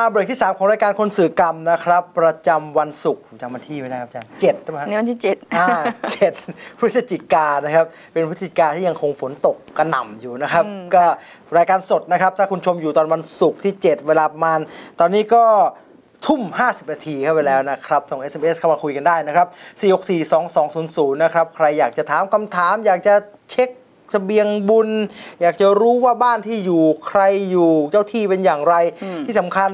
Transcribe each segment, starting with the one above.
มาเบรกที่ 3 ของรายการคนสื่อกรรมนะครับ ประจำวันศุกร์ผมจำวันที่ไม่ได้ครับอาจารย์เจ็ดใช่ไหมฮะในวันที่เจ็ดอ่าเจ็ดพฤศจิกายนนะครับ เป็นพฤศจิกาที่ยังคงฝนตกกระหน่ำอยู่นะครับ ก็รายการสดนะครับ ถ้าคุณชมอยู่ตอนวันศุกร์ที่ 7 เวลาประมาณ ตอนนี้ก็ทุ่ม 50 นาทีเข้าไปแล้วนะครับ ส่ง SMS เข้ามาคุยกันได้นะครับ 4642200 นะครับ ใครอยากจะถามคำถามอยากจะเช็ค เสบียงบุญ อยากจะรู้ว่าบ้านที่อยู่ใครอยู่เจ้าที่เป็นอย่างไรที่สำคัญ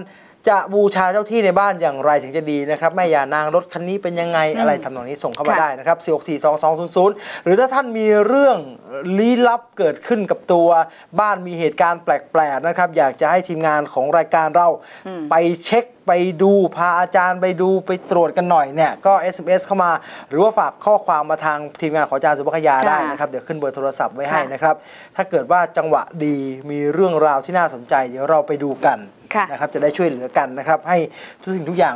จะบูชาเจ้าที่ในบ้านอย่างไรถึงจะดีนะครับแม่ยานางรถคันนี้เป็นยังไงอะไรทำนองนี้ส่งเข้ามาค่ะได้นะครับ4642200 หรือถ้าท่านมีเรื่องลี้ลับเกิดขึ้นกับตัวบ้านมีเหตุการณ์แปลกๆนะครับอยากจะให้ทีมงานของรายการเราไปเช็คไปดูพาอาจารย์ไปดูไปตรวจกันหน่อยเนี่ยก็ SMS เข้ามา หรือว่าฝากข้อความมาทางทีมงานของอาจารย์สุภคยาค่ะได้นะครับเดี๋ยวขึ้นเบอร์โทรศัพท์ไว้ให้ค่ะนะครับถ้าเกิดว่าจังหวะดีมีเรื่องราวที่น่าสนใจ เดี๋ยวเราไปดูกันค่ะ นะครับจะได้ช่วยเหลือกันนะครับ ให้ทุกสิ่งทุกอย่าง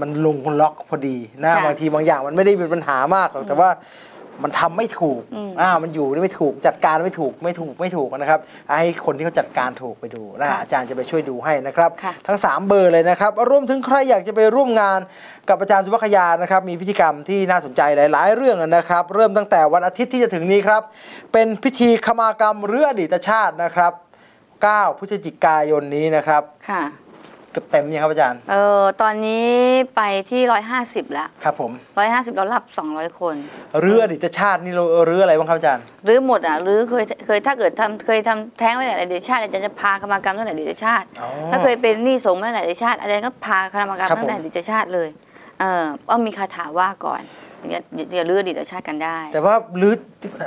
มันลงล็อกพอดีนะค่ะบางทีบางอย่างมันไม่ได้มีปัญหามากหรอกแต่ว่ามันทำไม่ถูกอืมอ่า มันอยู่นี่ไม่ถูก จัดการไม่ถูก ไม่ถูก ไม่ถูกนะครับ ให้คนที่เขาจัดการถูกไปดูนะค่ะอาจารย์จะไปช่วยดูให้นะครับค่ะทั้ง 3 เบอร์เลยนะครับ รวมถึงใครอยากจะไปร่วมงานกับอาจารย์สุภคยานะครับ มีพิธีกรรมที่น่าสนใจหลาย ๆ เรื่องนะครับ เริ่มตั้งแต่วันอาทิตย์ที่จะถึงนี้ครับ เป็นพิธีขมากรรมเรืออดีตชาตินะครับ 9 พฤศจิกายนนี้นะครับค่ะเกือบเต็มยังครับอาจารย์ เออตอนนี้ไปที่ร้อยห้าสิบแล้ว ครับผมร้อยห้าสิบเรารับสองร้อยคน เรืออดีตชาตินี่เราเรืออะไรบ้างครับอาจารย์หรือหมดอะหรือเคยเคยถ้าเกิดทำเคยทำแท้งไว้ไหนอดีตชาติอาจารย์จะพาคณากรรมตั้งแต่อดีตชาติ อ๋อ ถ้าเคยเป็นหนี้สงฆ์ตั้งแต่อดีตชาติอาจารย์ก็พาคณากรรมครับตั้งแต่ผมอดีตชาติเลย เออว่ามีคาถาว่าก่อนถึงจะจะเลืออดีตชาติกันได้ แต่ว่าลืด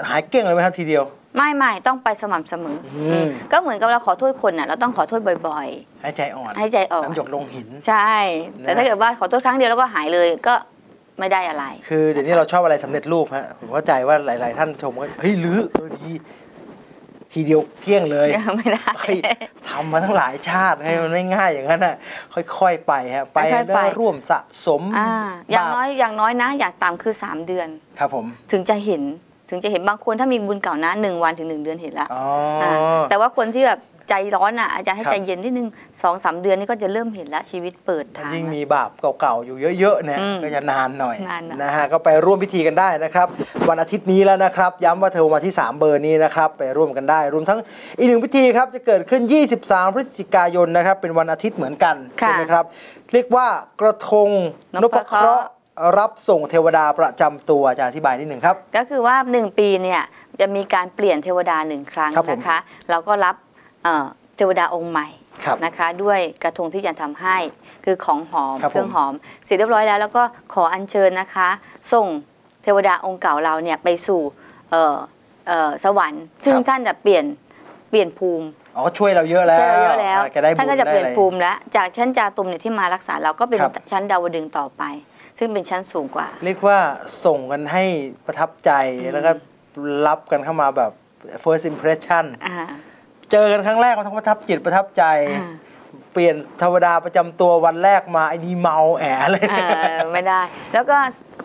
หายเกลี้ยงเลยไหมครับทีเดียว ไม่ไม่ต้องไปสม่ำเสมออมอืมก็เหมือนกับเราขอโทษคนน่ะเราต้องขอโทษบ่อยหายใจอ่อนๆ ให้ใจออกน้ำหยดลงหิน ใช่ แต่นะ ถ้าเกิดว่าขอโทษครั้งเดียวแล้วก็หายเลยก็ไม่ได้อะไร คือเดี๋ยวนี้เราชอบอะไรสำเร็จรูปฮะผมเข้าใจว่าหลาย ๆ ท่านชมว่าเฮ้ยลือเออดีทีเดียวเกลี้ยงเลยไม่ได้ เฮ้ยทำมาทั้งหลายชาติให้มันไม่ง่ายอย่างนั้นน่ะค่อย ๆ ไปฮะไปค่อยๆไปได้ร่วมสะสมอ่าอย่างบปน้อยอย่างน้อยนะ อย่างต่ำคือ 3 เดือน ครับผม ถึงจะเห็น ถึงจะเห็นบางคนถ้ามีบุญเก่านะหนึ่งวันถึงหนึ่งเดือนเห็นละอ๋อาแต่ว่าคนที่แบบใจร้อนอะอาจารย์ให้ครับใจเย็นนิดนึงสองสามเดือนนี่ก็จะเริ่มเห็นละชีวิตเปิดทางยิ่งละมีบาปเก่าๆอยู่เยอะๆเนี่ยอืมก็จะนานหน่อยนานหน่อยนะฮะก็ไปร่วมพิธีกันได้นะครับ วันอาทิตย์นี้แล้วนะครับ ย้ำว่าโทรมาที่ 3 เบอร์นี้นะครับไปร่วมกันได้ รวมทั้งอีกหนึ่งพิธีครับจะเกิดขึ้น 23 พฤศจิกายนนะครับเป็นวันอาทิตย์เหมือนกันค่ะใช่ไหมครับ เรียกว่ากระทงนนพพเคเคราะราะห์ห์ รับส่งเทวดาประจำตัวอาจารย์อธิบายนิดหนึ่งครับ ก็คือว่าหนึ่งปีเนี่ยจะมีการเปลี่ยนเทวดาหนึ่งครั้งครับผมนะคะเราก็รับเอ่อเทวดาองค์ใหม่ครับนะคะด้วยกระทงที่อาจารย์ทำให้คือของหอมครับผมเครื่องหอม เสร็จเรียบร้อยแล้ว แล้วก็ขออัญเชิญนะคะ ส่งเทวดาองค์เก่าเราเนี่ยไปสู่เอ่อเอ่อสวรรค์ ซึ่งท่านจะเปลี่ยนเปลี่ยนภูมิอ๋อช่วยเราเยอะแล้วใช่เราเยอะแล้วแกได้บุญท่านก็จะเปลี่ยนได้อไรภูมิแล้ว จากชั้นจาตุมเนี่ยที่มารักษาเราก็เป็นครับชั้นดาวดึงส์ต่อไป ซึ่งเป็นชั้นสูงกว่า เรียกว่าส่งกันให้ประทับใจแล้วก็รับกันเข้ามาแบบ first impression อ่าเจอกันครั้งแรกมันต้องประทับจิตประทับใจอ่า เปลี่ยนเทวดาประจำตัววันแรกมาไอ้นี่เมาแอะเลยเออไม่ได้ แล้วก็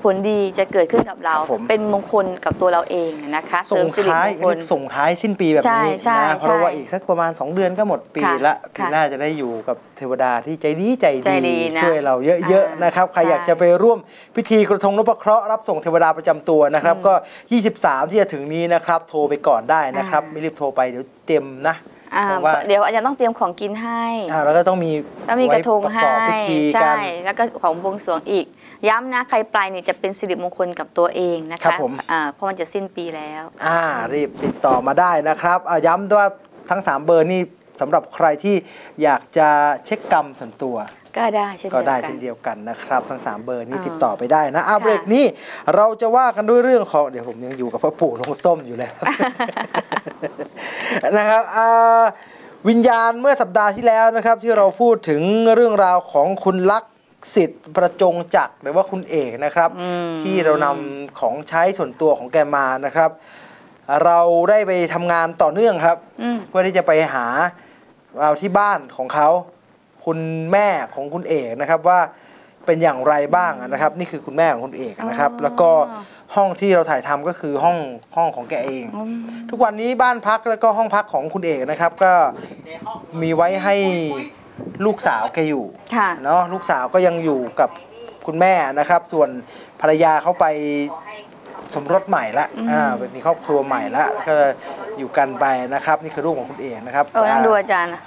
ผลดีจะเกิดขึ้นกับเราครับผมเป็นมงคลกับตัวเราเองนะคะ เสริส่มงสิริท้ายมงคลส่งท้ายสิ้นปีแบบนี้ใช่นะใช่เพราะว่าใช่อีกสักประมาณ 2 เดือนก็หมดปีค่ะละปีค่ะหน้าจะได้อยู่กับเทวดาที่ใจดีใจใจดีนะช่วยเราเยอะอ่าๆนะครับใครใช่อยากจะไปร่วมพิธีกระทงนพเคราะห์รับส่งเทวดาประจำตัวนะครับ ก็ 23 ที่จะถึงนี้นะครับ โทรไปก่อนได้นะครับอ่าไม่รีบโทรไปเดี๋ยวเต็มนะ อ่าเพราะว่าเดี๋ยวอาจารย์ต้องเตรียมของกินให้อ่าแล้วก็ต้องมีต้องมีกระทงไว้ประให้กอบพิธีกัใช่นแล้วก็ของบวงสรวงอีก ย้ำนะใครไปเนี่ยจะเป็นสิริมงคลกับตัวเองนะครัคะบผมอ่าเพราะมันจะสิ้นปีแล้ว อ่ารีบติดต่อมาได้นะครับอ่าย้ำด้วยว่าทั้ง 3 เบอร์นี่สำหรับใครที่อยากจะเช็คกรรมส่วนตัวก็ได้เช่นก็เดียวได้กัเช่นนเดียวกันนะครับ ทั้ง 3 เบอร์นี้อ่าติดต่อไปได้นะอ่าค่ะเบรกนี้เราจะว่ากันด้วยเรื่องของเดี๋ยวผมยังอยู่กับพระปู่ลงต้มอยู่เลย นะครับอ่าวิญญาณเมื่อสัปดาห์ที่แล้วนะครับ ที่เราพูดถึงเรื่องราวของคุณลักษณ์สิทธิ์ประจงจักรหรือว่าคุณเอกนะครับอืมที่เรานำของใช้ส่วนตัวของแกมานะครับ เราได้ไปทำงานต่อเนื่องครับอืมเพื่อที่จะไปหาเอาที่บ้านของเขา คุณแม่ของคุณเอกนะครับว่าเป็นอย่างไรบ้างนะครับ นี่คือคุณแม่ของคุณเอกนะครับอ๋อแล้วก็ ห้องที่เราถ่ายทำก็คือห้องห้องของแกเองอืมทุกวันนี้บ้านพักแล้วก็ห้องพักของคุณเอกนะครับ ก็มีไว้ให้ลูกสาวแกอยู่ค่ะเนาะลูกสาวก็ยังอยู่กับคุณแม่นะครับ ส่วนภรรยาเขาไปสมรสใหม่ละอืมอ่าไปมีครอบครัวใหม่ละก็อยู่กันไปนะครับ นี่คือรูปของคุณเอกนะครับเออนั่งดูอาจารย์นะ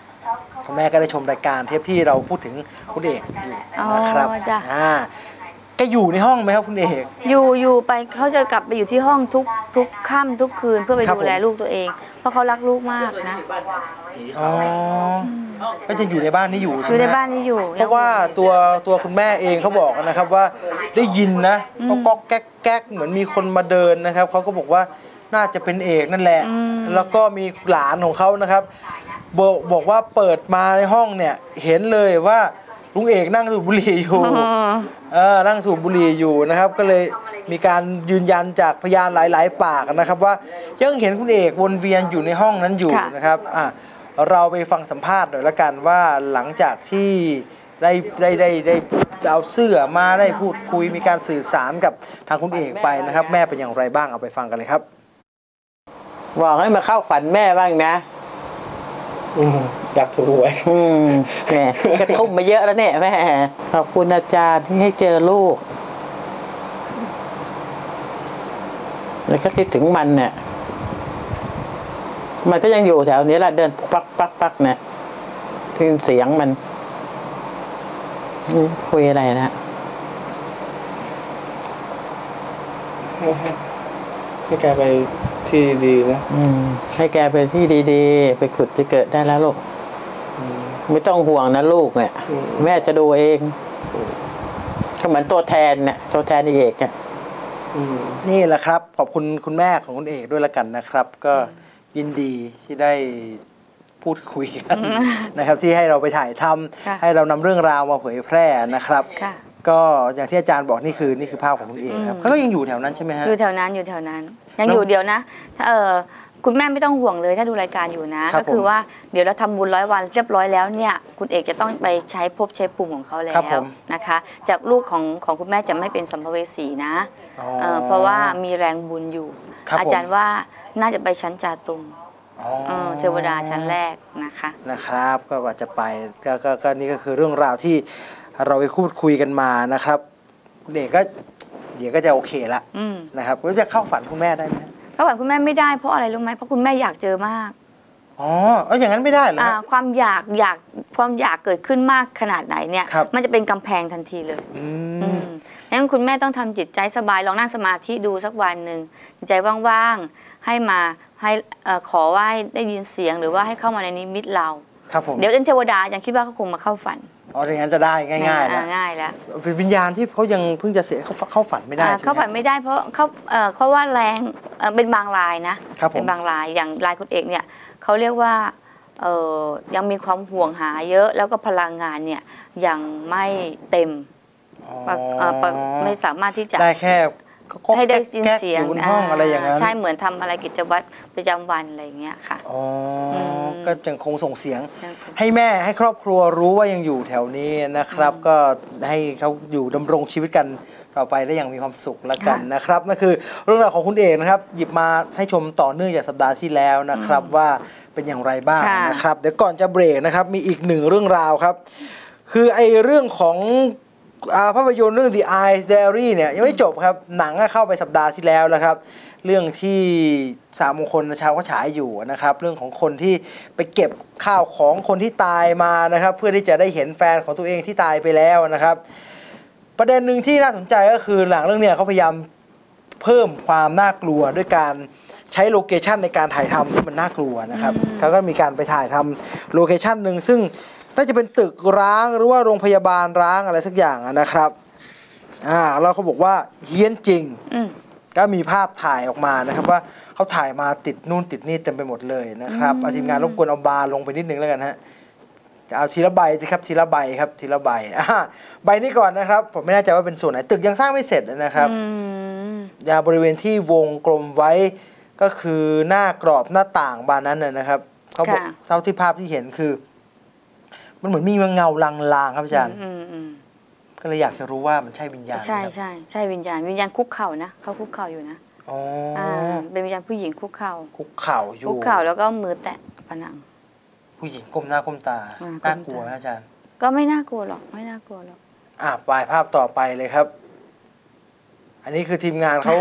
คุณแม่ก็ได้ชมรายการเทปที่เราพูดถึงคุณเอกอยู่อ๋อนะครับจ้ะอ่าแก อยู่ในห้องไหมครับคุณเอก อยู่อยู่ไปเขาจะกลับไปอยู่ที่ห้องทุกทุกค่ำทุกคืนเพื่อไปครับดูแลผม ลูกตัวเอง เพราะเขารักลูกมากนะอ๋อก็จะอยู่ในบ้านนี้อยู่อใช่ยู่ไหมในฮะบ้านนี้อยู่เพราะว่าตัวตัวคุณแม่เองเขาบอกนะครับว่าได้ยินนะเขาก็แก๊กแก๊กเหมือนมีคนมาเดินนะครับเขาก็บอกว่าน่าจะเป็นเอกนั่นแหละอืมแล้วก็มีหลานของเขานะครับ บอกบอกว่าเปิดมาในห้องเนี่ยเห็นเลยว่า ลุงเอกนั่งสูบบุหรี่อยู่อ๋อเออนั่งสูบบุหรี่อยู่นะครับ ก็เลยมีการยืนยันจากพยานหลาย ๆ ปากนะครับ ว่ายังเห็นคุณเอกวนเวียนอยู่ในห้องนั้นอยู่ค่ะนะครับอะเราไปฟังสัมภาษณ์หน่อยละกันว่าหลังจากที่ได้ได้ได้ได้เอาเสื้อมาได้พูดคุยมีการสื่อสารกับทางคุณเอกไปนะครับ แม่เป็นอย่างไรบ้างเอาไปฟังกันเลยครับบอกให้มาเข้าฝันแม่บ้างนะ อยากถูกหวยอืมแหมกระทุ่มมาเยอะแล้วเนี่ยแม่ขอบคุณอาจารย์ที่ให้เจอลูก แล้วก็คิดถึงมันเนี่ย มันก็ยังอยู่แถวนี้แหละเดินปักปักปักเนี่ยได้ยินเสียงมัน คุยอะไรนะ ให้แกไปที่ดีนะอืมให้แกไปที่ดีๆ ไปขุดไปเกิดได้แล้วลูกไม่ต้องห่วงนะลูกเนี่ยอืมแม่จะดูเองก็เหมือนตัวแทนเนี่ยตัวแทนเอกเนี่ยอืมนี่แหละครับ ขอบคุณคุณแม่ของคุณเอกด้วยละกันนะครับ ก็ยินดีที่ได้พูดคุยกันนะครับ ที่ให้เราไปถ่ายทำค่ะให้เรานำเรื่องราวมาเผยแพร่นะครับค่ะ ก็อย่างที่อาจารย์บอกนี่คือนี่คือภาพของคุณเอกครับอืมเขาก็ยังอยู่แถวนั้นใช่ไหมฮะอยู่แถวนั้นอยู่แถวนั้น ยังแล้วอยู่เดียวนะถ้าเออคุณแม่ไม่ต้องห่วงเลยถ้าดูรายการอยู่นะครับก็คือผมว่าเดี๋ยวเราทำบุญร้อยวันเรียบร้อยแล้วเนี่ยคุณเอกจะต้องไปใช้ภพใช้ภูมิของเขาแล้ครับผวมนะคะ จากลูกของของคุณแม่จะไม่เป็นสัมภเวสีนะอ๋อเออเพราะว่ามีแรงบุญอยู่ครับผมอาจารย์ว่าน่าจะไปชั้นจาตุมอ๋อเออเทวดาชั้นแรกนะคะนะครับ ก็อาจจะไปก็ก็ก็นี่ก็คือเรื่องราวที่ เราไปพูดคุยกันมานะครับคุณเอกก็เดี๋ยวก็จะโอเคละอืมนะครับก็จะเข้าฝันคุณแม่ได้ไหมก็บอกคุณแม่ไม่ได้เพราะอะไรรู้ไหมเพราะคุณแม่อยากเจอมากอ๋อเอออย่างนั้นไม่ได้เหรออ่าฮะ ความอยากอยากความอยากเกิดขึ้นมากขนาดไหนเนี่ย ครับ มันจะเป็นกำแพงทันทีเลย อือืมมงั้นคุณแม่ต้องทำจิตใจสบายลองนั่งสมาธิดูสักวันหนึ่งจิตใจว่างๆให้มาให้เอ่อขอว่าให้ได้ยินเสียงหรือว่าให้เข้ามาในนิมิตเรา ครับผมเดี๋ยวเป็นเทวดายังคิดว่าเขาคงมาเข้าฝัน อ๋ออย่างนั้นจะได้ง่ายๆอ่นะง่ายแล้วเป็นวิญญาณที่เขายังเพิ่งจะเสียเขาเข้าฝันไม่ได้อ่าใช่ไหม เข้าฝันไม่ได้เพราะเขาเอ่อเขาว่าแรงเอ่อเป็นบางรายนะครับผม เป็นบางรายอย่างรายคุณเอกเนี่ยเขาเรียกว่าเอ่อยังมีความห่วงหาเยอะแล้วก็พลังงานเนี่ยยังไม่เต็มอ๋อปะเอ่อปะไม่สามารถที่จะ ได้แค่ก็ ให้ได้ยินแก๊กๆเสียงอยู่บนห้องอะไรอย่างนั้นใช่เหมือนทำอะไรกิจวัตรประจำวันอะไรอย่างเงี้ยค่ะอ๋ออมก็ยังคงส่งเสียง ให้แม่ให้ครอบครัวรู้ว่ายังอยู่แถวนี้นะครับ ก็ให้เขาอยู่ดำรงชีวิตกันต่อไปได้อย่างมีความสุขแล้วกันนะครับนั่นคือเรื่องราวของคุณเอกนะครับ หยิบมาให้ชมต่อเนื่องจากสัปดาห์ที่แล้วนะครับว่าเป็นอย่างไรบ้างค่ะนะครับ เดี๋ยวก่อนจะเบรกนะครับ มีอีกหนึ่งเรื่องราวครับ คือไอ้เรื่องของอา ภาพยนตร์เรื่อง The Eyes Diary เนี่ยยังไม่จบครับ หนังก็เข้าไปสัปดาห์ที่แล้วแล้วครับ เรื่องที่สามมงคลชาวก็ฉายอยู่นะครับ เรื่องของคนที่ไปเก็บข้าวของคนที่ตายมานะครับ เพื่อที่จะได้เห็นแฟนของตัวเองที่ตายไปแล้วนะครับ ประเด็นหนึ่งที่น่าสนใจก็คือหลังเรื่องเนี้ยเขาพยายามเพิ่มความน่ากลัวด้วยการใช้โลเคชันในการถ่ายทำที่มันน่ากลัวนะครับเขาก็มีการไปถ่ายทำโลเคชันหนึ่งซึ่ง น่าจะเป็นตึกร้างหรือว่าโรงพยาบาลร้างอะไรสักอย่างอะนะครับอ่าแล้วเขาบอกว่าเฮี้ยนจริงอืมก็มีภาพถ่ายออกมานะครับว่าเขาถ่ายมาติดนู่นติดนี่เต็มไปหมดเลยนะครับอืมเอาทีมงานรบกวนเอาบาร์ลงไปนิดนึงแล้วกันฮะจะเอาทีละใบสิครับทีละใบครับทีละใบอ่าใบนี้ก่อนนะครับ ผมไม่แน่ใจว่าเป็นส่วนไหนตึกยังสร้างไม่เสร็จนะครับอืมยาบริเวณที่วงกลมไว้ก็คือหน้ากรอบหน้าต่างบานนั้นนะนะครับเขาบอกค่ะเท่าที่ภาพที่เห็นคือ มันเหมือนมีเงาลางๆครับอาจารย์อืมอืมก็เลยอยากจะรู้ว่ามันใช่วิญญาณไหมใช่ครับใช่ใช่วิญญาณ วิญญาณคุกเข่านะเขาคุกเข่าอยู่นะอ๋อออ่าเป็นวิญญาณผู้หญิงคุกเข่าคุกเข่าอยู่คุกเข่าแล้วก็มือแตะผนัง ผู้หญิงก้มหน้าก้มตาอ่าก้มตาน่ากลัวนะอาจารย์ ก็ไม่น่ากลัวหรอกไม่น่ากลัวหรอกอะปลายภาพต่อไปเลยครับ อันนี้คือทีมงานเขา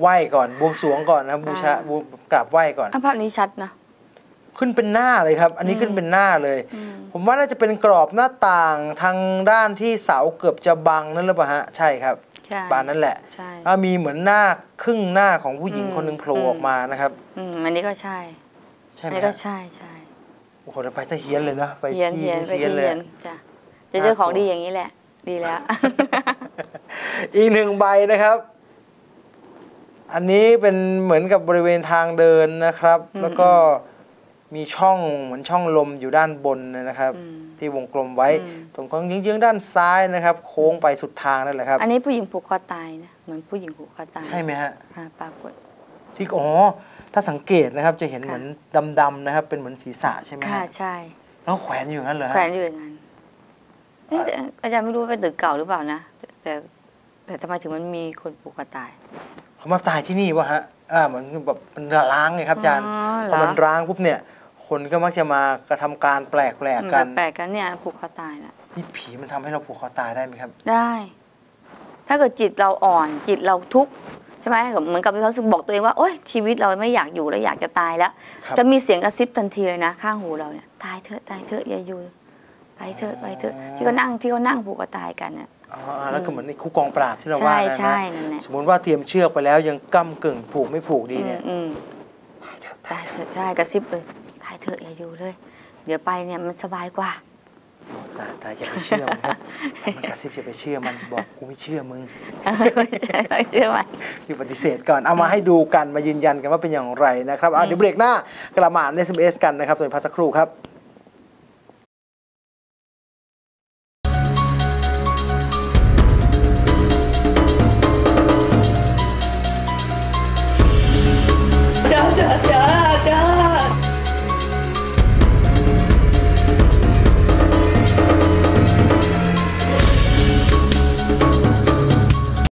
ไหว้ก่อนบวงสรวงก่อนนะครับบูชาอ่าบูกราบไหว้ก่อนอะภาพนี้ชัดนะ ขึ้นเป็นหน้าเลยครับ อันนี้อืมขึ้นเป็นหน้าเลยอืมผมว่าน่าจะเป็นกรอบหน้าต่างทางด้านที่เสาเกือบจะบังนั่นหรือเปล่าฮะใช่ครับใช่บานนั่นแหละใช่แล้วมีเหมือนหน้าครึ่งหน้าของผู้หญิงอืมคนหนึ่งโผล่อืมออกมานะครับอืมอันนี้ก็ใช่ ใช่อันไหมนี้ก็ฮะใช่ใช่โอ้โหแล้วไปซะเฮี้ยนเลยเนาะไปเฮียนที่เฮียนไปเฮี้ยนที่เลยเฮียนจ้ะจะเจอของดีอย่างนี้แหละ ดีแล้ว อีกหนึ่งใบนะครับ อันนี้เป็นเหมือนกับบริเวณทางเดินนะครับอืมแล้วก็ มีช่องเหมือนช่องลมอยู่ด้านบนนะครับอืมที่วงกลมไว้อืมตรงกลางเยื้องๆด้านซ้ายนะครับ โค้งไปสุดทางนั่นแหละครับ อันนี้ผู้หญิงผูกคอตายนะเหมือนผู้หญิงผูกคอตายใช่ไหมฮะอ่าปรากฏที่อ๋อถ้าสังเกตนะครับจะเห็นค่ะเหมือนดำๆนะครับ เป็นเหมือนศีรษะใช่ไหมค่ะฮะใช่แล้วแขวนอยู่อย่างนั้นเหรอแขวฮะนอยู่อย่างนั้นเอ๊ะแต่อาจารย์ไม่รู้ว่าเป็นตึกเก่าหรือเปล่านะแต่แต่ทำไมถึงมันมีคนผูกคอตายเขามาตายที่นี่วะฮะอ่าเหมือนแบบมันร้างไงครับอาจารย์อ๋อเหรอพอมันร้างปุ๊บเนี่ย คนก็มักจะมากระทำการแปลกๆกันแปลกๆกันเนี่ยผูกคอตายนะนี่ผีมันทำให้เราผูกคอตายได้ไหมครับ ได้ ถ้าเกิดจิตเราอ่อนจิตเราทุกข์ใช่ไหมเหมือนกับมีความรู้สึกบอกตัวเองว่าโอ๊ยชีวิตเราไม่อยากอยู่แล้วอยากจะตายแล้วครับจะมีเสียงกระซิบทันทีเลยนะ ข้างหูเราเนี่ยตายเถอะตายเถอะอย่าอยู่ไปเถอะไปเถอะที่เขานั่งที่เขานั่งผูกคอตายกันน่ะอ๋อแล้วก็เหมือนในคุกกองปราบที่เราใช่ว่านะใช่นะนั่นแหละสมมติว่าเตรียมเชือกไปแล้วยังก้ำกึ่งผูกไม่ผูกดีเนี่ยอืมอืมตายเถอะใช่กระซิบเลยตายเถอะอย่าอยู่เลย เดี๋ยวไปเนี่ยมันสบายกว่าโอ้ตายตายอย่าไปเชื่อมันครับมันกระซิบอย่าไปเชื่อมันบอกกูไม่เชื่อมึงไม่ใช่ไม่เชื่อไหมที่ปฏิเสธก่อนเอามาให้ดูกันมายืนยันกันว่าเป็นอย่างไรนะครับเอาเดี๋ยวเบรกหน้ากลับมาอ่าน SMS กันนะครับส่วนพักสักครู่ครับ